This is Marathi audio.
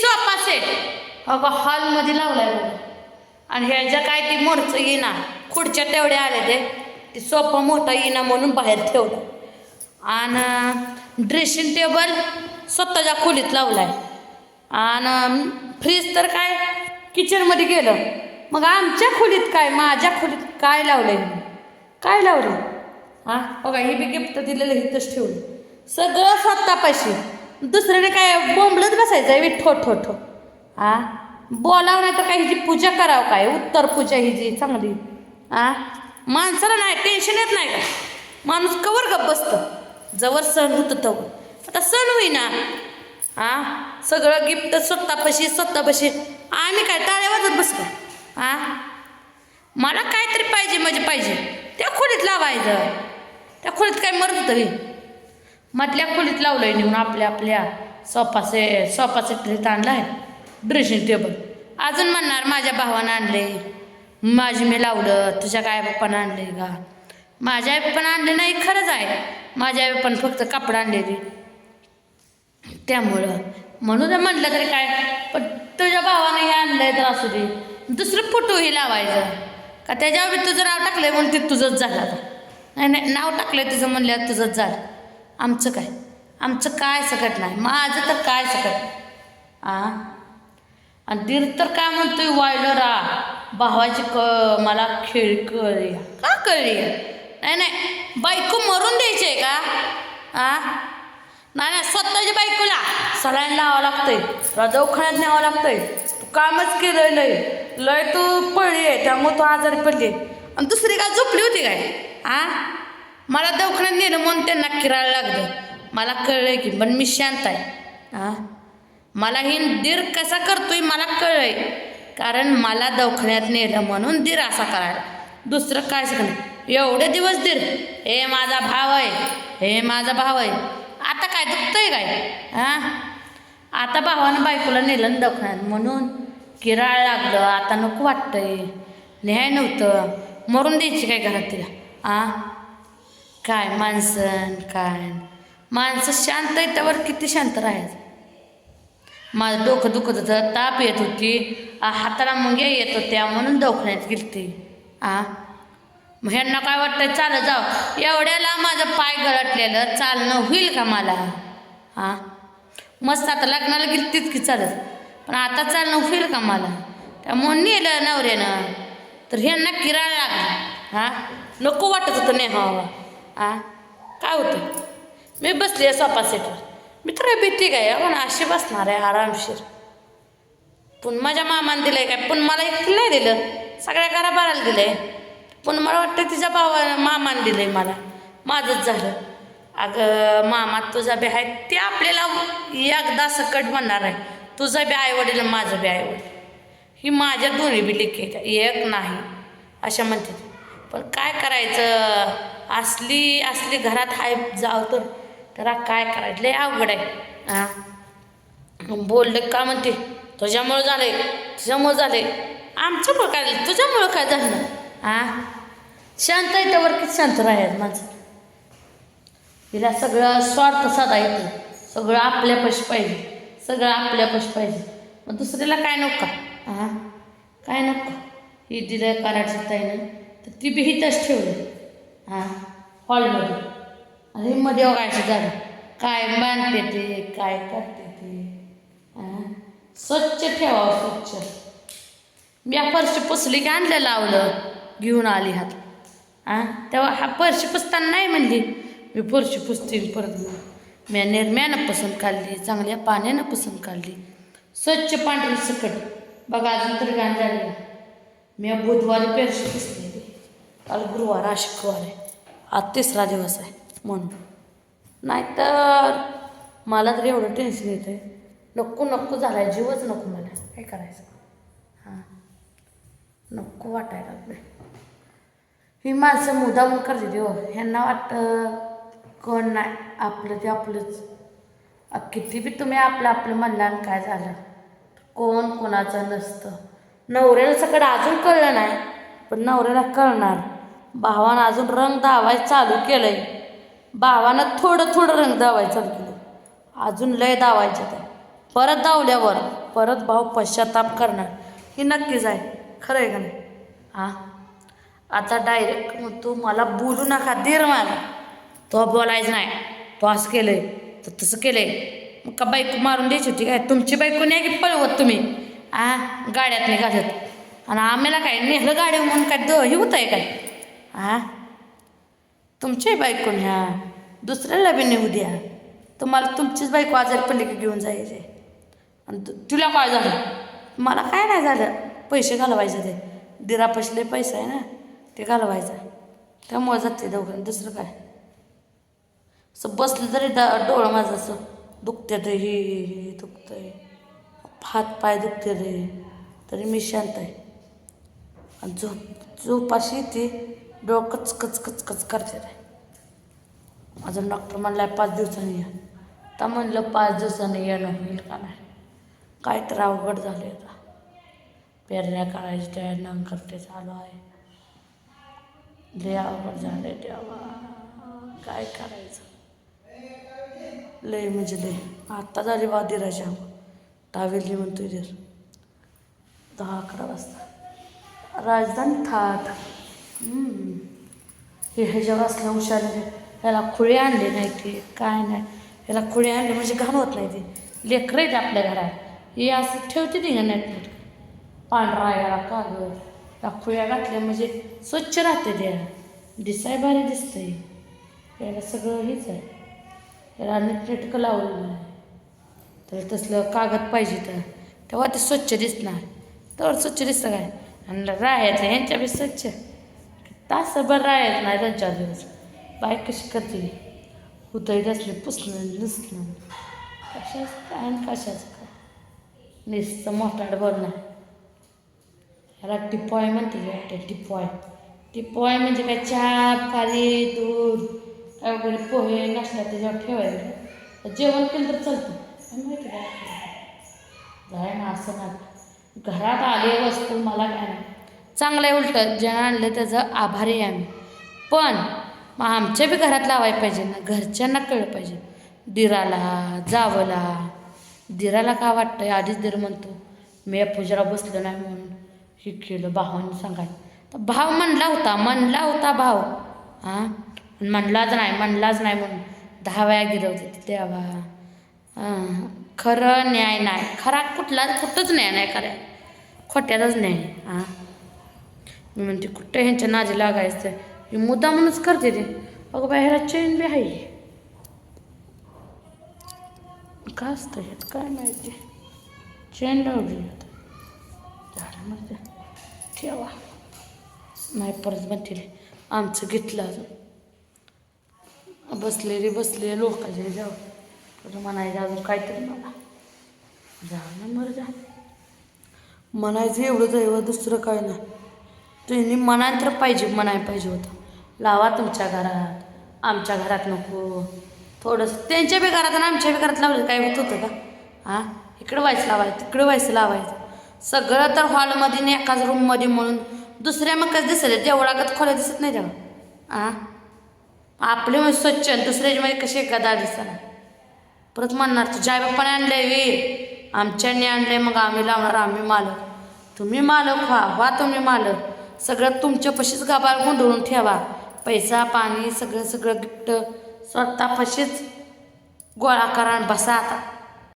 सोफा सेट अगं हॉलमध्ये लावलाय बघा. आणि ह्याच्या काय ती मोरचं येईना खुर्च्या तेवढ्या आल्या ते ती सोफा मोठा येईना म्हणून बाहेर ठेवलं. आणि ड्रेसिंग टेबल स्वतःच्या खोलीत लावलाय. आणि फ्रीज तर काय? किचनमध्ये गेलं. मग आमच्या खोलीत काय? माझ्या खोलीत काय लावलंय? मी? काय लावलं हां? बघा हे बी गिफ्ट दिलेलं हिथंच ठेवलं. सगळं स्वतःपाशी. दुसऱ्याने काय बोंबलत बसायचं आहे ठो ठो ठो. हां बोलावं नाही तर काय हिची पूजा करावं काय? उत्तर पूजा हिची चांगली. आ? माणसाला नाही टेन्शन येत नाही का? माणूस कवर गप बसतं. जवळ सण होतं तवर आता सण होईना. आ? सगळं गिफ्ट स्वतःपाशी स्वतःपाशी. आम्ही काय टाळ्या वाजत बसलो आ? मला काहीतरी पाहिजे म्हणजे पाहिजे. त्या खोलीत लावायचं. त्या खोलीत काय मरत होतं मधल्या खोलीत लावलंय नेऊन आपल्या आपल्या सोफाचे सोफा सेट आहे ड्रेसिंग टेबल अजून म्हणणार माझ्या भावानं आणले माझी मी लावलं. तुझ्या काय पप्पानं आणले का? माझ्या आई पण आणले नाही खरंच आहे. माझ्या आई पण फक्त कपडा आणलेली त्यामुळं म्हणून म्हणलं म्हटलं तरी काय पण तुझ्या भावानं हे आणलंय तर असू दे. दुसरं फोटोही लावायचं. का त्याच्यावर तुझं नाव टाकलंय म्हणून ते तुझंच झालं आता. नाही नाही नाव टाकलंय तुझं म्हणल्यावर तुझंच झालं. आमचं काय? आमचं काय सकट नाही. माझं तर काय सकट? आ? आणि दीर तर काय म्हणतोय वायलं रा भावाची क मला खेळ कळली. का कळली? नाही नाही. बायको मरून द्यायची आहे का? आ? नाही नाही. स्वतःच्या बायकोला. सलाईन लावावं लागतंय. तुला दवाखान्यात न्यावं लागतंय. तू कामच केलंय लय. लय तू पडली आहे. त्यामुळे तू आजारी पडली आणि दुसरी काय झोपली होती काय? आ? मला दवाखान्यात नेलं म्हणून त्यांना किरायला लागलं. मला कळलंय की पण मी शांत आहे. आ? मला ही दीर कसा करतोय मला कळलंय. कारण मला दवाखान्यात नेलं म्हणून दीर असा करायला. दुसरं काय शिकणं एवढे दिवस दीर हे माझा भाव आहे हे माझा भाव आहे. आता काय दुखतंय काय? हां आता भावानं बायकोला नेलं ना दवाखान्यात म्हणून किराळ लागलं. आता नको वाटतंय. न्याय नव्हतं. मरून द्यायची काय घरात तिला? आ? काय माणसं काय? माणसं शांत आहे त्यावर किती शांत राहायचं? माझं डोकं दुखत होतं ताप येत होती. हाताला मुंग्या येत होत्या म्हणून दवाखान्यात गेलती. आ? मग ह्यांना काय वाटतं चालत जाव. एवढ्याला माझं पाय गळटलेलं चालणं होईल का मला? हां मस्त आता लग्नाला गेली तितकी चालत. पण आता चालणं होईल का मला? त्यामुळं नेलं नवऱ्यानं. तर ह्यांना किरायला लागला. हां नको वाटत होतं नेहावा. आ? काय होतं मी बसली आहे सोपा सेटवर मी तर भीती काय पण अशी बसणार आहे आरामशीर. पण माझ्या मामाने दिलंय काय? पण मला एक नाही दिलं. सगळ्या घराबाराला दिलंय. पण मला वाटतं तिच्या भावा मामाने दिलंय मला. माझंच झालं. अगं मामा तुझा बी आहे. ते आपल्याला एकदा सकट म्हणणार आहे. तुझा बी आईवडील माझं बी आईवडील. ही माझ्या दोन्ही बी लेखी आहेत. एक नाही. अशा म्हणतात. पण काय करायचं? असली असली घरात हाय जाव तर. त्याला काय करायचं? लय अवघड आहे. हां. बोललं का म्हणते? तुझ्यामुळं झालंय तुझ्यामुळं झालंय. आमच्यामुळं काय झालं? तुझ्यामुळं काय झालं? हां. शांत आहे त्यावर किती शांत राहायचं माझं तिला सगळं स्वार्थ साधा येतो. सगळं आपल्यापाशी पाहिजे. सगळं आपल्यापाशी पाहिजे. मग दुसऱ्याला काय नको का? हां. काय नको? ही दिलं करायचं ताईनं. तर ती बी हिथंच ठेवली. हां हॉलमध्ये आणि मध्ये बघायचं झालं. काय बांधते ते? काय करते ते? हां? स्वच्छ ठेवावं स्वच्छ. मी या फरशी पुसली की आणलं लावलं? घेऊन आली हात. हां? तेव्हा हा फरशी पुसताना नाही म्हणली मी फरशी पुसते परत मी निर्म्यानं पसंत काढली चांगल्या पाण्यानं पसंत काढली. स्वच्छ पांढरी सकट. बघा अजून तरी गाण झाली मी बुधवारी फरशी पुसली काल गुरुवार आज शुक्रवार आहे. आज तिसरा दिवस आहे म्हणून. नाहीतर मला तरी एवढं टेन्शन येतं आहे नको नको आहे जीवच नको मला. काय करायचं? हां. नको वाटायला लागले ही माणसं मुदामून करते देव हो. ह्यांना वाटतं कोण नाही आपलं ते आपलंच. किती बी तुम्ही आपलं आपलं म्हणलं आणि काय झालं. कोण कोणाचं नसतं. नवऱ्याला सगळं अजून कळलं नाही पण नवऱ्याला कळणार. भावानं अजून रंग धावायचं चालू केलंय. भावानं थोडं थोडं रंग धावायचं चालू केलं अजून लय धावायचं ते परत धावल्यावर परत भाऊ पश्चाताप करणार. ही नक्कीच आहे. खरं आहे का नाही? हां? आता डायरेक्ट मग तू मला बोलू नका दीर मला तो बोलायचं नाही. तो असं केलंय तर तसं केलंय. मग का बायको मारून द्यायची होती काय? तुमची बायको नाही की पळवत तुम्ही? आ? गाड्यात निघालत आणि आम्हाला काय नेलं गाडी म्हणून काय? द हे होत आहे काय? आ? तुमच्याही बायको ह्या दुसऱ्याला बी नेऊ द्या. तुम्हाला तुमचीच बायको आजारी पडली की घेऊन जायचे. आणि तुला काय झालं? मला काय नाही झालं. पैसे घालवायचे ते. दिरापशले पैसा आहे ना ते घालवायचा. त्यामुळे जाते दोघं. दुसरं काय? असं बसलं तरी ड डोळं माझं असं दुखते रे हे हे दुखतं आहे हात पाय दुखते रे तरी मी शांत आहे. आणि झोप झोपाशी येते. डोकंच कच कच कच करते माझं अजून डॉक्टर म्हणलाय पाच दिवसांनी या. तर म्हणलं पाच दिवसांनी येणं होईल का नाही? काय तर अवघड झाले आता. पेरण्या काढायची तयारी करते चालू आहे. लय अवघड झाले देवा. काय करायचं? लय म्हणजे लय. आत्ता झाली बा दिराच्या टावेली म्हणतो दहा अकरा वाजता. राजधानी थाट. हे ह्याच्यावर वाचल्या हुशार ह्याला खुळे आणले नाही ते काय नाही. ह्याला खुळे आणले म्हणजे घाण होत नाही ते. लेकरं आहेत आपल्या घरात. हे असं ठेवते ती नेट पांढरा याला कागद. त्या खुळ्या घातल्या म्हणजे स्वच्छ राहते त्या दिसाय भारी दिसतंय. याला सगळं हेच आहे. याला नीटनेटकं लावलं नाही. तर तसलं कागद पाहिजे तर. तेव्हा ते स्वच्छ दिसणार. तर स्वच्छ दिसतं काय? आणि राहायचं ह्यांच्या बी स्वच्छ. तासभर राहायचं नाही दोन चार दिवस बाय कशी करते? उतळी असले पुसणं नुसणं कशाच काय आणि कशाचं काय? नुसतं मोठाड बोलणं. ह्याला टिपॉय म्हणते वाटतं टिपॉय. टिपॉय म्हणजे काय? चहा खाली दूध काय वगैरे पोहे नाश्ता त्याच्यावर ठेवायचं. जेवण केलं तर चालतं. माहिती काय? झालं ना असं नाही. घरात आले वस्तू मला चांगलं आहे उलटं ज्यानं आणलं त्याचं आभारी आहे आम्ही. पण मग आमच्या बी घरात लावायला पाहिजे ना घरच्यांना कळलं पाहिजे. दिराला जावला. दिराला का वाटतं आधीच दीर म्हणतो मी या पूजाला बसलो नाही म्हणून. हे केलं भावाने सांगाय तर भाव म्हणला होता म्हणला होता भाव. हां? म्हणलाच नाही म्हणलाच नाही म्हणून. दहा वेळा गिरवते देवा खरं न्याय नाही. खरा कुठलाच कुठंच न्याय नाही खऱ्या. खोट्यातच न्याय हां? मी म्हणते कुठं ह्यांच्या नाजे लागायचं? ही मुद्दा म्हणूनच करते ते. अगं बाहेर चैन बी आहे. का असतं ह्यात? काय माहिती? चैन लावली आता. झाडामध्ये ठेवा. नाही परत म्हणतील आमचं घेतलं अजून. बसले रे बसले लोकांचे जाऊ. तर म्हणायचं अजून काहीतरी मला. जा ना मर जा म्हणायचं एवढं दैव दुसरं काय नाही. तुम्ही म्हणायला तर पाहिजे म्हणायला पाहिजे होतं. लावा तुमच्या घरात आमच्या घरात नको. थोडंसं त्यांच्या बी घरात आणि आमच्या बी घरात लावलं काय होत होतं का? हां? इकडं व्हायचं लावायचं तिकडं व्हायचं लावायचं. सगळं तर हॉलमध्ये आणि एकाच रूममध्ये म्हणून दुसऱ्या मग कसं दिसत देवळागत खोल्या दिसत नाही तेव्हा. हां आपले म्हणजे स्वच्छ आणि दुसऱ्याची म्हणजे कशी एखादा दिसणार परत म्हणणार तुझ्या आई बाप्पाने आणलंय वीर आमच्यानी आणले मग आम्ही लावणार आम्ही मालक. तुम्ही मालक व्हा व्हा तुम्ही मालक. सगळं तुमच्यापाशीच गाभार गुंडळून ठेवा. पैसा पाणी सगळं सगळं गिफ्ट स्वतः पशीच गोळा करा आणि बसा आता.